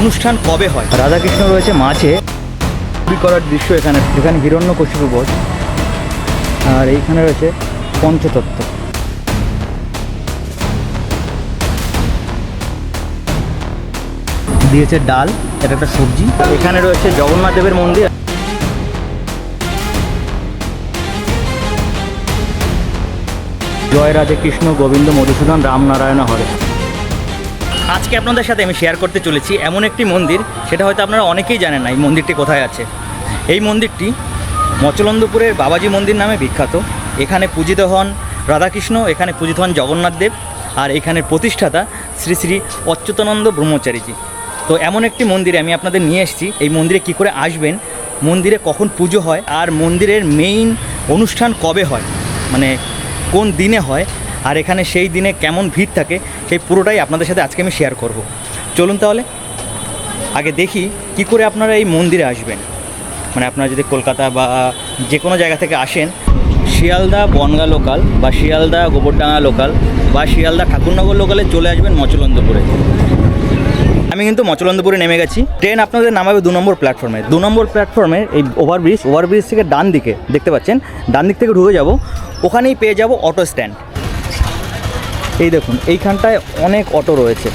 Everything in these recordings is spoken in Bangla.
অনুষ্ঠান কবে হয়? রাধাকৃষ্ণ রয়েছে মাঝে। চুরি করার দৃশ্য এখানে এখানে হিরণ্য কশিপু বধ আর এইখানে রয়েছে পঞ্চতত্ত্ব। দিয়েছে ডাল, এটা একটা সবজি। এখানে রয়েছে জগন্নাথ দেবের মন্দির। জয় রাধে কৃষ্ণ গোবিন্দ মধুসূদন রামনারায়ণ হরে। আজকে আপনাদের সাথে আমি শেয়ার করতে চলেছি এমন একটি মন্দির, সেটা হয়তো আপনারা অনেকেই জানেন না এই মন্দিরটি কোথায় আছে। এই মন্দিরটি মচলন্দপুরের বাবাজি মন্দির নামে বিখ্যাত। এখানে পূজিত হন রাধাকৃষ্ণ, এখানে পূজিত হন জগন্নাথ দেব, আর এখানের প্রতিষ্ঠাতা শ্রী শ্রী অচ্যুতানন্দ ব্রহ্মচারীজি। তো এমন একটি মন্দিরে আমি আপনাদের নিয়ে এসেছি, এই মন্দিরে কি করে আসবেন, মন্দিরে কখন পুজো হয়, আর মন্দিরের মেইন অনুষ্ঠান কবে হয় মানে কোন দিনে হয় আর এখানে সেই দিনে কেমন ভিড় থাকে, সেই পুরোটাই আপনাদের সাথে আজকে আমি শেয়ার করব। চলুন তাহলে, আগে দেখি কি করে আপনারা এই মন্দিরে আসবেন। মানে আপনারা যদি কলকাতা বা যে কোনো জায়গা থেকে আসেন, শিয়ালদা বনগা লোকাল বা শিয়ালদা গোবরডাঙ্গা লোকাল বা শিয়ালদা ঠাকুরনগর লোকালে চলে আসবেন মচলন্দপুরে। আমি কিন্তু মচলন্দপুরে নেমে গেছি। ট্রেন আপনাদের নামাবে দু নম্বর প্ল্যাটফর্মে দু নম্বর প্ল্যাটফর্মে এই ওভারব্রিজ ওভারব্রিজ থেকে ডান দিকে দেখতে পাচ্ছেন? ডান দিক থেকে ঢুকে যাব। ওখানেই পেয়ে যাব অটো স্ট্যান্ড এই দেখুন, এইখানটায় অনেক অটো রয়েছে।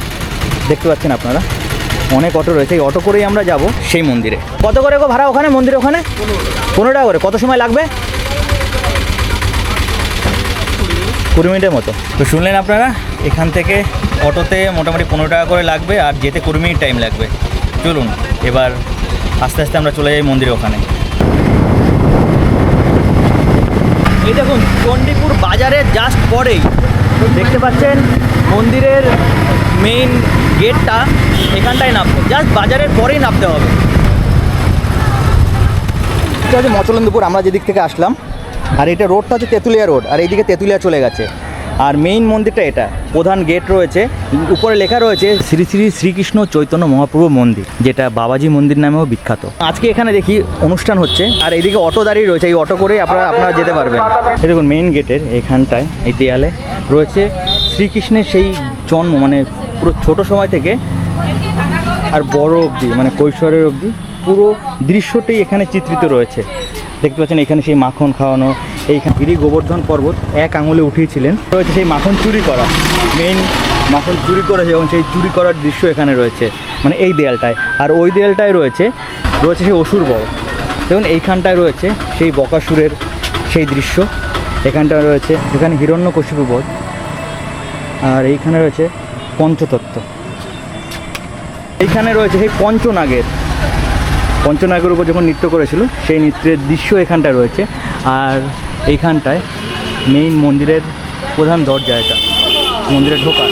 দেখতে পাচ্ছেন আপনারা? অনেক অটো রয়েছে। এই অটো করেই আমরা যাব সেই মন্দিরে। কত করে গো ভাড়া ওখানে, মন্দিরে ওখানে? পনেরো টাকা করে। কত সময় লাগবে? কুড়ি মিনিটের মতো। তো শুনলেন আপনারা? এখান থেকে অটোতে মোটামুটি পনেরো টাকা করে লাগবে, আর যেতে কুড়ি মিনিট টাইম লাগবে। চলুন, এবার আস্তে আস্তে আমরা চলে যাই মন্দিরের ওখানে। এই দেখুন, চণ্ডীপুর বাজারের জাস্ট পরেই দেখতে পাচ্ছেন মন্দিরের মেইন গেটটা এখানটায় নামবে। জাস্ট বাজারের পরেই নামতে হবে। এটা হচ্ছে মচলন্দপুর, আমরা যেদিক থেকে আসলাম, আর এটা রোডটা হচ্ছে তেঁতুলিয়া রোড আর এইদিকে তেঁতুলিয়া চলে গেছে। আর মেইন মন্দিরটা এটা, প্রধান গেট রয়েছে। উপরে লেখা রয়েছে, শ্রী শ্রী শ্রীকৃষ্ণ চৈতন্য মহাপ্রভু মন্দির যেটা বাবাজি মন্দির নামেও বিখ্যাত। আজকে এখানে দেখি অনুষ্ঠান হচ্ছে, আর এইদিকে অটো দাঁড়িয়ে রয়েছে। এই অটো করে আপনারা আপনারা যেতে পারবেন। দেখুন মেইন গেটের এখানটায়, এই দেয়ালে রয়েছে শ্রীকৃষ্ণের সেই জন্ম মানে পুরো ছোট সময় থেকে আর বড় অবধি মানে কৈশোরের অবধি। পুরো দৃশ্যটাই এখানে চিত্রিত রয়েছে। দেখতে পাচ্ছেন এখানে সেই মাখন খাওয়ানো এইখানে গিরি গোবর্ধন পর্বত এক আঙুলে উঠিয়েছিলেন। রয়েছে সেই মাখন চুরি করা। মেইন মাখন চুরি করেছে এবং সেই চুরি করার দৃশ্য এখানে রয়েছে। মানে এই দেয়ালটায়। আর ওই দেয়ালটায় রয়েছে রয়েছে সেই অসুর বড় দেখুন, এইখানটায় রয়েছে সেই বকাসুরের সেই দৃশ্য। এখানটায় রয়েছে এখানে হিরণ্য কশিপু বধ আর এইখানে রয়েছে পঞ্চতত্ত্ব। এইখানে রয়েছে সেই পঞ্চনাগের। পঞ্চনাগের উপর যখন নৃত্য করেছিল, সেই নৃত্যের দৃশ্য এখানটায় রয়েছে। আর এইখানটায় মেইন মন্দিরের প্রধান দরজা এটা মন্দিরে ঢোকা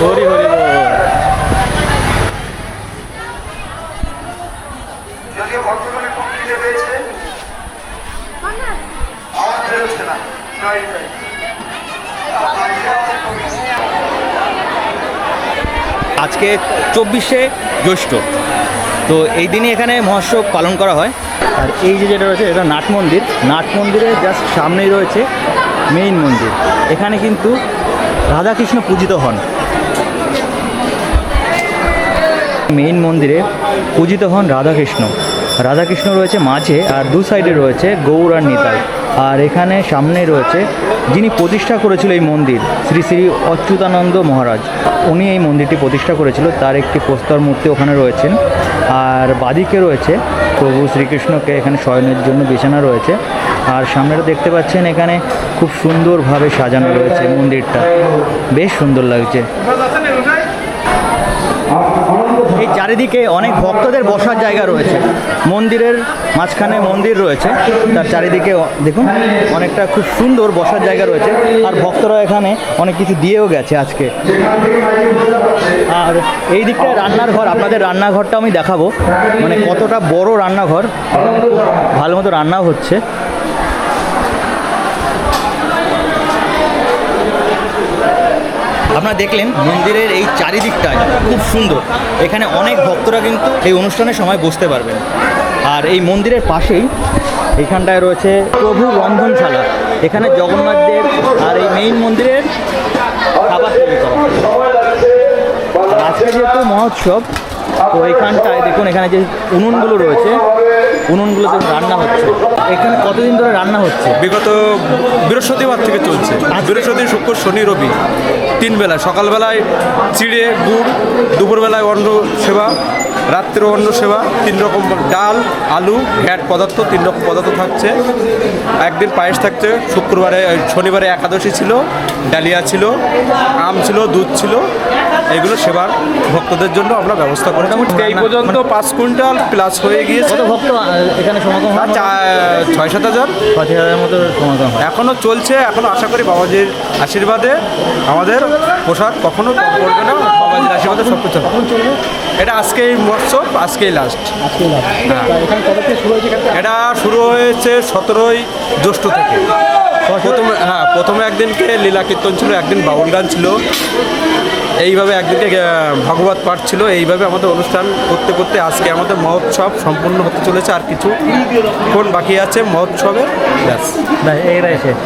হরি হরি বল। যদিও ভক্তগণের খুব খিদে পেয়েছে আওয়াজ বেরোচ্ছে না জয় জয় আজকে চব্বিশে জ্যৈষ্ঠ। তো এই দিনই এখানে মহোৎসব পালন করা হয়। আর এই যে যেটা রয়েছে, এটা নাট মন্দির। নাট মন্দিরের জাস্ট সামনেই রয়েছে মেইন মন্দির। এখানে কিন্তু রাধাকৃষ্ণ পূজিত হন। মেইন মন্দিরে পূজিত হন রাধাকৃষ্ণ। রাধাকৃষ্ণ রয়েছে মাঝে আর দু সাইডে রয়েছে গৌর আর নিতাই আর এখানে সামনে রয়েছে যিনি প্রতিষ্ঠা করেছিল এই মন্দির, শ্রী শ্রী অচ্যুতানন্দ মহারাজ। উনি এই মন্দিরটি প্রতিষ্ঠা করেছিল, তার একটি প্রস্তর মূর্তি ওখানে রয়েছেন। আর বাদিকে রয়েছে প্রভু শ্রীকৃষ্ণকে, এখানে শয়নের জন্য বিছানা রয়েছে। আর সামনেটা দেখতে পাচ্ছেন, এখানে খুব সুন্দরভাবে সাজানো রয়েছে মন্দিরটা। বেশ সুন্দর লাগছে। এই চারিদিকে অনেক ভক্তদের বসার জায়গা রয়েছে। মন্দিরের মাঝখানে মন্দির রয়েছে। তার চারিদিকে দেখুন, অনেকটা খুব সুন্দর বসার জায়গা রয়েছে। আর ভক্তরা এখানে অনেক কিছু দিয়েও গেছে আজকে। আর এই দিকটায় রান্নার ঘর আপনাদের রান্নাঘরটা আমি দেখাবো। মানে কতটা বড় রান্নাঘর, ভালো মতো রান্নাও হচ্ছে। আপনারা দেখলেন মন্দিরের এই চারিদিকটা খুব সুন্দর। এখানে অনেক ভক্তরা কিন্তু এই অনুষ্ঠানের সময় বসতে পারবেন। আর এই মন্দিরের পাশেই এখানটায় রয়েছে প্রভু রন্ধনশালা। এখানে জগন্নাথ দেব আর এই মেইন মন্দিরের খাবার তৈরি করা আজকে যেহেতু মহোৎসব তো এখানটায় দেখুন এখানে যে উনুনগুলো রয়েছে উনুনগুলোতে রান্না হচ্ছে। এখানে কতদিন ধরে রান্না হচ্ছে? বিগত বৃহস্পতিবার থেকে চলছে। বৃহস্পতি শুক্র শনি রবি। তিন বেলা সকালবেলায় চিড়ে, গুড়, দুপুরবেলায় অন্ন সেবা রাত্রে অন্ন সেবা, তিন রকম ডাল, আলু, ঘ্যাট পদার্থ, তিন রকম পদার্থ থাকছে। একদিন পায়েস থাকছে, শুক্রবারে, শনিবারে একাদশী ছিল, ডালিয়া ছিল, আম ছিল, দুধ ছিল এগুলো সেবার ভক্তদের জন্য আমরা ব্যবস্থা করে এই পর্যন্ত পাঁচ কুইন্টাল প্লাস হয়ে গিয়েছে। কত ভক্ত এখানে সমাগম ছয় সাত হাজার। পঁচিশ হাজারের মতো সমাগম হয়। এখনও চলছে এখনও আশা করি বাবাজির আশীর্বাদে আমাদের প্রসাদ কখনো কম পড়বে না বাবাজির আশীর্বাদে সব কিছু এটা আজকেই মহোৎসব আজকেই লাস্ট এটা শুরু হয়েছে সতেরোই জ্যৈষ্ঠ থেকে। প্রথমে হ্যাঁ প্রথমে একদিনকে লীলা কীর্তন ছিল একদিন বাউল গান ছিল। এইভাবে একদিকে আহ, ভাগবত পাঠ ছিল। এইভাবে আমাদের অনুষ্ঠান করতে করতে আজকে আমাদের মহোৎসব সম্পূর্ণ হতে চলেছে আর কিছু কোন বাকি আছে মহোৎসবে। ব্যাস। ব্যাস, এইটাই হ্যাঁ?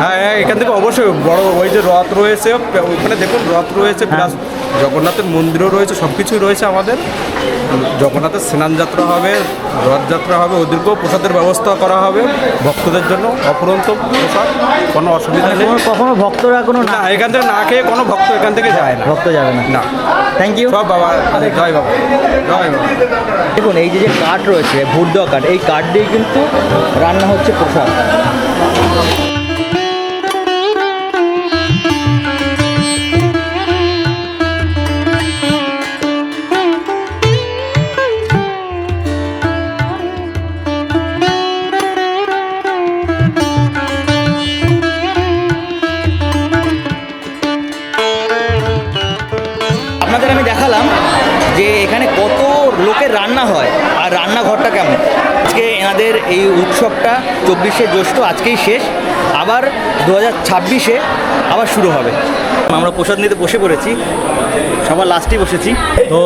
হ্যাঁ এখান থেকে অবশ্যই বড় ওই যে রথ রয়েছে ওইখানে দেখুন রথ রয়েছে প্লাস জগন্নাথের মন্দিরও রয়েছে সব কিছুই রয়েছে আমাদের। জগন্নাথের স্নান যাত্রা হবে রথযাত্রা হবে ওদেরকেও প্রসাদের ব্যবস্থা করা হবে ভক্তদের জন্য। অফুরন্ত প্রসাদ কোনো অসুবিধা নেই। কখনো- ভক্তরা কোনো না না এখান থেকে না খেয়ে কোনো ভক্ত এখান থেকে যায় না। ভক্ত যাবে না। না। থ্যাংক ইউ সব বাবা জয় বাবা। জয় বাবা। দেখুন এই যে যে কাঠ রয়েছে ভুট দেওয়া কাঠ এই কাঠ দিয়ে কিন্তু রান্না হচ্ছে প্রসাদ। রান্নাঘরটা কেমন? আজকে এনাদের এই উৎসবটা চব্বিশে জ্যৈষ্ঠ আজকেই শেষ, আবার দু হাজার ছাব্বিশে আবার শুরু হবে। আমরা প্রসাদ নিতে বসে পড়েছি, সবার লাস্টেই বসেছি। তো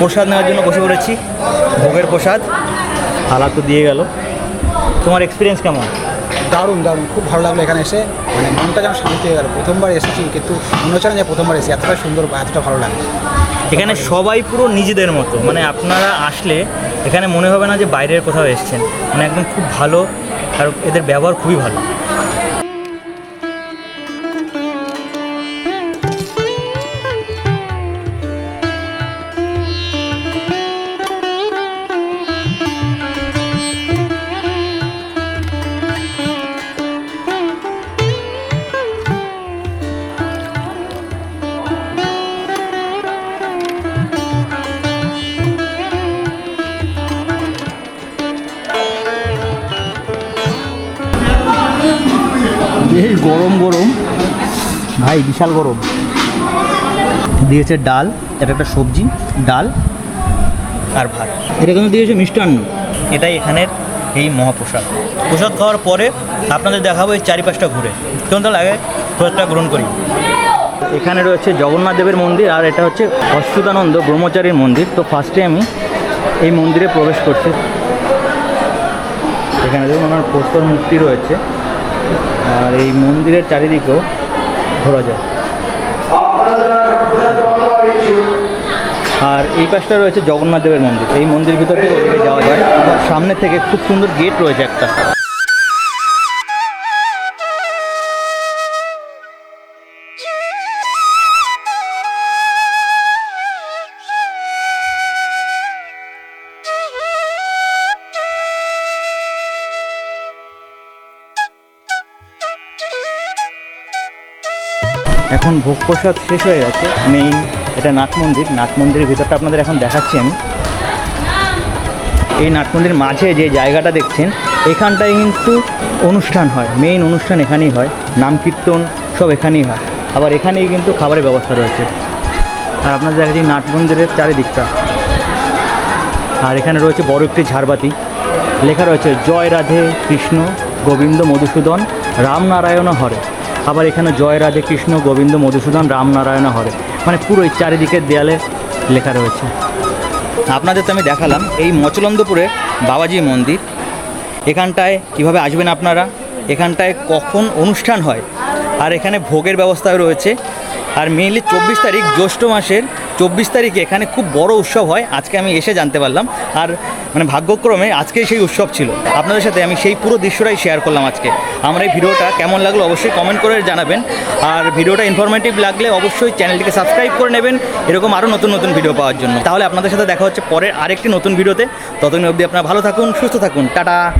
প্রসাদ নেওয়ার জন্য বসে পড়েছি, ভোগের প্রসাদ, থালা তো দিয়ে গেল। তোমার এক্সপিরিয়েন্স কেমন? দারুণ দারুণ, খুব ভালো লাগল এখানে এসে। মানে মনটা যেন শান্তি হয়ে গেল। প্রথমবার এসেছি, কিন্তু মনে হচ্ছে না যে প্রথমবার এসেছি। এতটা সুন্দর, এতটা ভালো লাগে এখানে সবাই পুরো নিজেদের মতো। মানে আপনারা আসলে এখানে মনে হবে না যে বাইরের কোথাও এসছেন। মানে একদম খুব ভালো আর এদের ব্যবহার খুবই ভালো। বেশ গরম গরম। ভাই বিশাল গরম। দিয়েছে ডাল এটা একটা সবজি ডাল আর ভাত। এটা কিন্তু দিয়েছে মিষ্টান্ন। এটাই এখানের এই মহাপ্রসাদ। প্রসাদ খাওয়ার পরে আপনাদের দেখাবো এই চারিপাশটা ঘুরে। কেমন আগে প্রসাদটা গ্রহণ করি। এখানে রয়েছে জগন্নাথ দেবের মন্দির আর এটা হচ্ছে অচ্যুতানন্দ ব্রহ্মচারীর মন্দির। তো ফার্স্টে আমি এই মন্দিরে প্রবেশ করছি। এখানে দেখুন আমার প্রস্তর মূর্তি রয়েছে। আর এই মন্দিরের চারিদিকেও ঘোরা যায়। আর এই পাশটা রয়েছে জগন্নাথ দেবের মন্দির। এই মন্দির ভিতর থেকে যাওয়া যায়। সামনে থেকে খুব সুন্দর গেট রয়েছে একটা। এখন ভোগ প্রসাদ শেষ হয়ে গেছে। মেইন এটা নাট মন্দির। নাট মন্দিরের ভিতরটা আপনাদের এখন দেখাচ্ছি আমি। এই নাট মন্দিরের মাঝে যে জায়গাটা দেখছেন, এখানটায় কিন্তু অনুষ্ঠান হয়। মেইন অনুষ্ঠান এখানেই হয়। নাম কীর্তন সব এখানেই হয়। আবার এখানেই কিন্তু খাবারের ব্যবস্থা রয়েছে। আর আপনাদের দেখাচ্ছি নাট মন্দিরের চারিদিকটা। আর এখানে রয়েছে বড় একটি ঝাড়বাতি। লেখা রয়েছে, জয় রাধে কৃষ্ণ গোবিন্দ মধুসূদন রামনারায়ণ হরে। আবার এখানে জয় রাধে কৃষ্ণ গোবিন্দ মধুসূদন রামনারায়ণ হরে। মানে পুরো চারিদিকের দেয়ালে লেখা রয়েছে। আপনাদের তো আমি দেখালাম, এই মচলন্দপুরে বাবাজি মন্দির। এখানটায় কীভাবে আসবেন আপনারা? এখানটায় কখন অনুষ্ঠান হয়? আর এখানে ভোগের ব্যবস্থাও রয়েছে। আর মেইনলি চব্বিশ তারিখ জ্যৈষ্ঠ মাসের চব্বিশ তারিখে এখানে খুব বড় উৎসব হয়। আজকে আমি এসে জানতে পারলাম। আর মানে ভাগ্যক্রমে আজকেই সেই উৎসব ছিল। আপনাদের সাথে আমি সেই পুরো দৃশ্যটাই শেয়ার করলাম আজকে। আমার এই ভিডিওটা কেমন লাগল অবশ্যই কমেন্ট করে জানাবেন। আর ভিডিওটা ইনফরমেটিভ লাগলে অবশ্যই চ্যানেলটিকে সাবস্ক্রাইব করে নেবেন। এরকম আরও নতুন নতুন ভিডিও পাওয়ার জন্য। তাহলে আপনাদের সাথে দেখা হচ্ছে পরের আরেকটি নতুন ভিডিওতে ততদিন অবধি আপনারা ভালো থাকুন, সুস্থ থাকুন। টাটা!